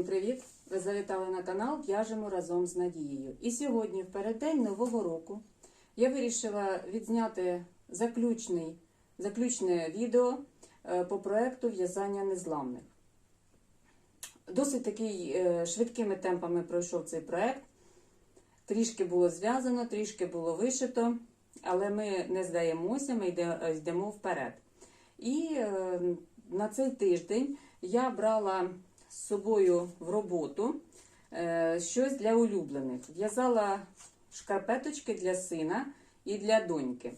Всім привіт! Ви завітали на канал В'яжемо разом з Надією. І сьогодні, в переддень Нового року, я вирішила відзняти заключний, заключне відео е, по проекту в'язання незламних. Досить такий е, швидкими темпами пройшов цей проект. Трішки було зв'язано, трішки було вишито, але ми не здаємося, ми е, йдемо вперед. І на цей тиждень я брала з собою в роботу е, щось для улюблених. В'язала шкарпеточки для сина і для доньки.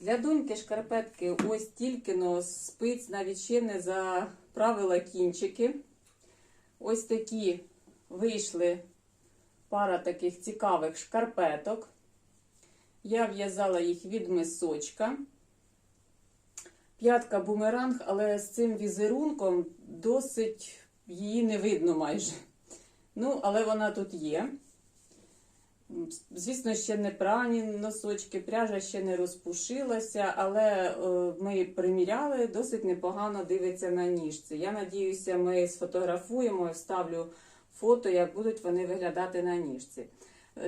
Для доньки шкарпетки ось тільки но спиць, навіть ще не заправила кінчики. Ось такі вийшли пара таких цікавих шкарпеток. Я в'язала їх від мисочка. П'ятка бумеранг, але з цим візерунком досить її не видно майже. Ну, але вона тут є. Звісно, ще не прані носочки, пряжа ще не розпушилася, але е, ми приміряли, досить непогано дивиться на ніжці. Я надіюся, ми сфотографуємо вставлю фото, як будуть вони виглядати на ніжці.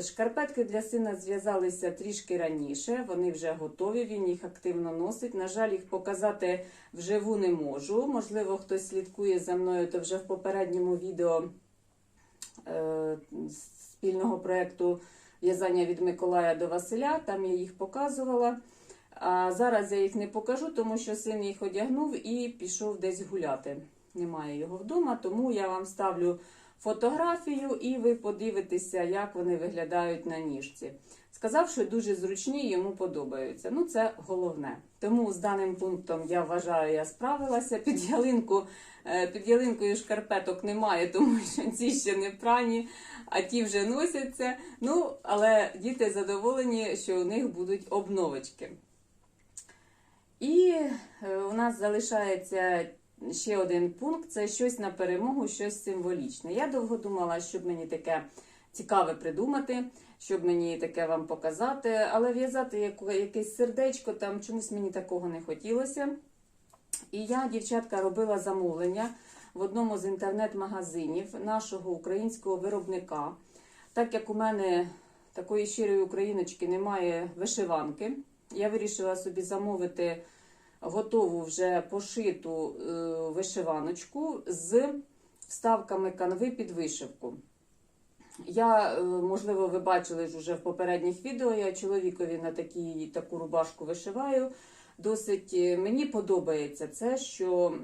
Шкарпетки для сина зв'язалися трішки раніше, вони вже готові, він їх активно носить. На жаль, їх показати вживу не можу. Можливо, хтось слідкує за мною, то вже в попередньому відео е, спільного проєкту в'язання від Миколая до Василя, там я їх показувала. А зараз я їх не покажу, тому що син їх одягнув і пішов десь гуляти. Немає його вдома, тому я вам ставлю фотографію і ви подивитеся, як вони виглядають на ніжці. Сказав, що дуже зручні, йому подобаються. Ну, це головне. Тому з даним пунктом я вважаю, я справилася. Під ялинку, е, під ялинкою шкарпеток немає, тому що ці ще не прані, а ті вже носяться. Ну, але діти задоволені, що у них будуть обновочки. І е, у нас залишається ще один пункт це щось на перемогу, щось символічне. Я довго думала, щоб мені таке цікаве придумати, щоб мені таке вам показати, але в'язати якесь сердечко там чомусь мені такого не хотілося. І я, дівчатка, робила замовлення в одному з інтернет-магазинів нашого українського виробника. Так як у мене такої щирої україночки немає вишиванки, я вирішила собі замовити готову вже пошиту е, вишиваночку з вставками канви під вишивку. Я, е, можливо, ви бачили ж уже в попередніх відео, я чоловікові на такі, таку рубашку вишиваю. Досить е, мені подобається це, що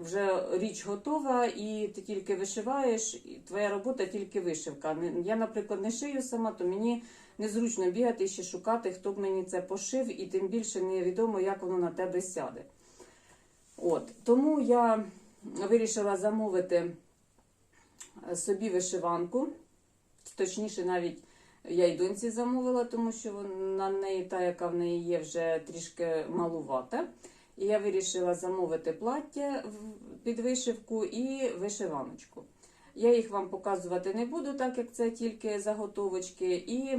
вже річ готова, і ти тільки вишиваєш, і твоя робота тільки вишивка. Я, наприклад, не шию сама, то мені незручно бігати ще шукати, хто б мені це пошив, і тим більше невідомо, як воно на тебе сяде. От, тому я вирішила замовити е, собі вишиванку. Точніше, навіть я й доньці замовила, тому що на неї та, яка в неї є, вже трішки малувата. І я вирішила замовити плаття під вишивку і вишиваночку. Я їх вам показувати не буду, так як це тільки заготовочки, і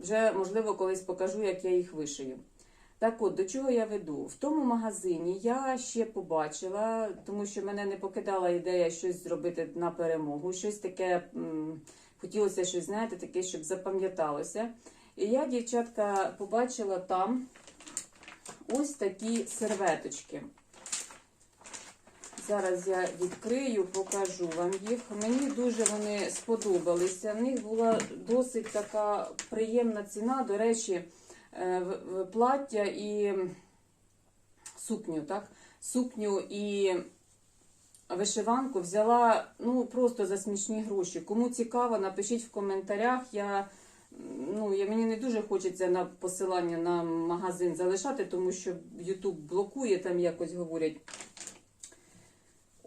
вже, можливо, колись покажу, як я їх вишию. Так от, до чого я веду? В тому магазині я ще побачила, тому що мене не покидала ідея щось зробити на перемогу, щось таке, хотілося щось, знаєте, таке, щоб запам'яталося. І я, дівчатка, побачила там ось такі серветочки. Зараз я відкрию, покажу вам їх. Мені дуже вони сподобалися. В них була досить така приємна ціна. До речі, е, плаття і сукню, так? Сукню і вишиванку взяла ну, просто за смішні гроші. Кому цікаво, напишіть в коментарях. Я, ну, я, мені не дуже хочеться на посилання на магазин залишати, тому що YouTube блокує, там якось говорять.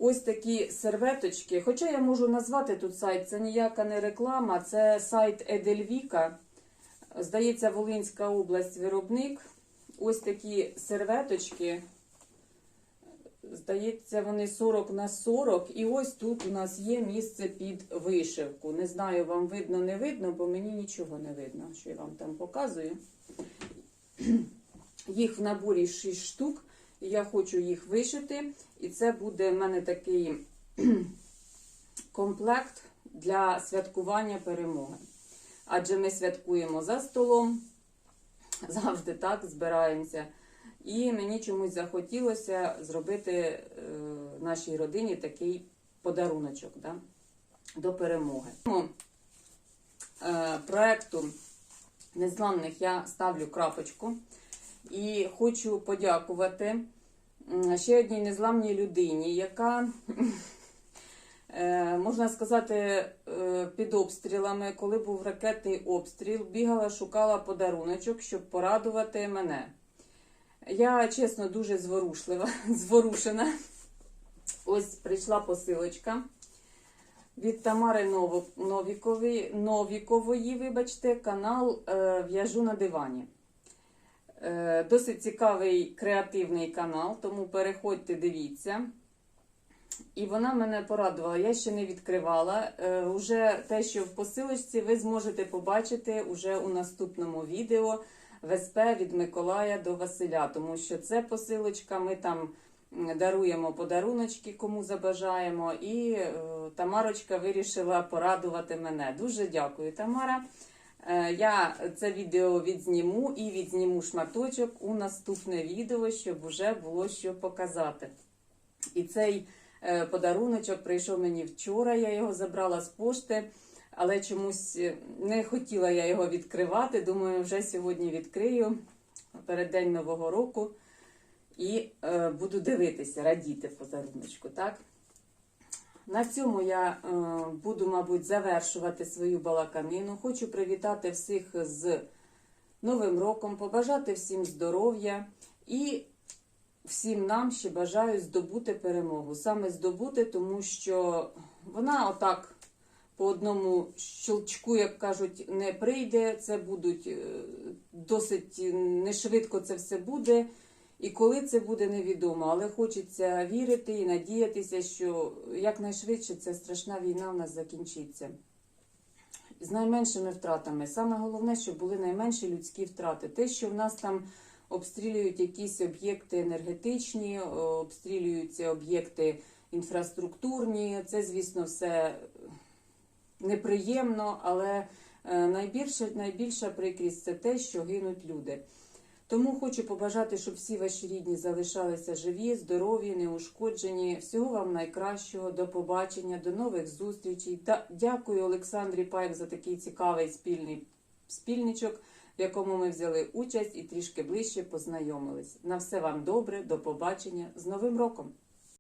Ось такі серветочки. Хоча я можу назвати тут сайт, це ніяка не реклама, це сайт Едельвіка. Здається, Волинська область виробник. Ось такі серветочки. Здається, вони 40 на 40. І ось тут у нас є місце під вишивку. Не знаю, вам видно, не видно, бо мені нічого не видно, що я вам там показую. Їх в наборі 6 штук. І я хочу їх вишити. І це буде в мене такий комплект для святкування перемоги. Адже ми святкуємо за столом, завжди так збираємося. І мені чомусь захотілося зробити е, нашій родині такий подаруночок да, до перемоги. Тому, е, проекту Незламних я ставлю крапочку і хочу подякувати ще одній незламній людині, яка, е, можна сказати, е, під обстрілами, коли був ракетний обстріл, бігала, шукала подаруночок, щоб порадувати мене. Я, чесно, дуже зворушлива, зворушена. Ось прийшла посилочка від Тамари Новікової, Новікової, вибачте, канал е, В'яжу на дивані. Е, досить цікавий креативний канал, тому переходьте, дивіться. І вона мене порадувала. Я ще не відкривала. Е, уже те, що в посилочці, ви зможете побачити уже у наступному відео в СП від Миколая до Василя, тому що це посилочка. Ми там даруємо подаруночки, кому забажаємо. І е, Тамарочка вирішила порадувати мене. Дуже дякую, Тамара. Е, Я це відео відзніму і відзніму шматочок у наступне відео, щоб вже було що показати. І цей е, подаруночок прийшов мені вчора. Я його забрала з пошти, але чомусь е, не хотіла я його відкривати. Думаю, вже сьогодні відкрию перед день Нового року і буду дивитися, радіти подаруночку. Так? На цьому я е, буду, мабуть, завершувати свою балаканину. Хочу привітати всіх з Новим роком, побажати всім здоров'я і всім нам ще бажаю здобути перемогу. Саме здобути, тому що вона отак по одному щелчку, як кажуть, не прийде. Це будуть е, досить нешвидко це все буде. І коли це буде невідомо, але хочеться вірити і надіятися, що якнайшвидше ця страшна війна в нас закінчиться. З найменшими втратами. Саме головне, щоб були найменші людські втрати. Те, що в нас там обстрілюють якісь об'єкти енергетичні, обстрілюються об'єкти інфраструктурні, це, звісно, все неприємно, але е, найбільше, найбільша прикрість це те, що гинуть люди. Тому хочу побажати, щоб всі ваші рідні залишалися живі, здорові, неушкоджені. Всього вам найкращого, до побачення, до нових зустрічей. Та дякую Олександрі Пайк за такий цікавий спільний спільничок, в якому ми взяли участь і трішки ближче познайомились. На все вам добре, до побачення з Новим роком!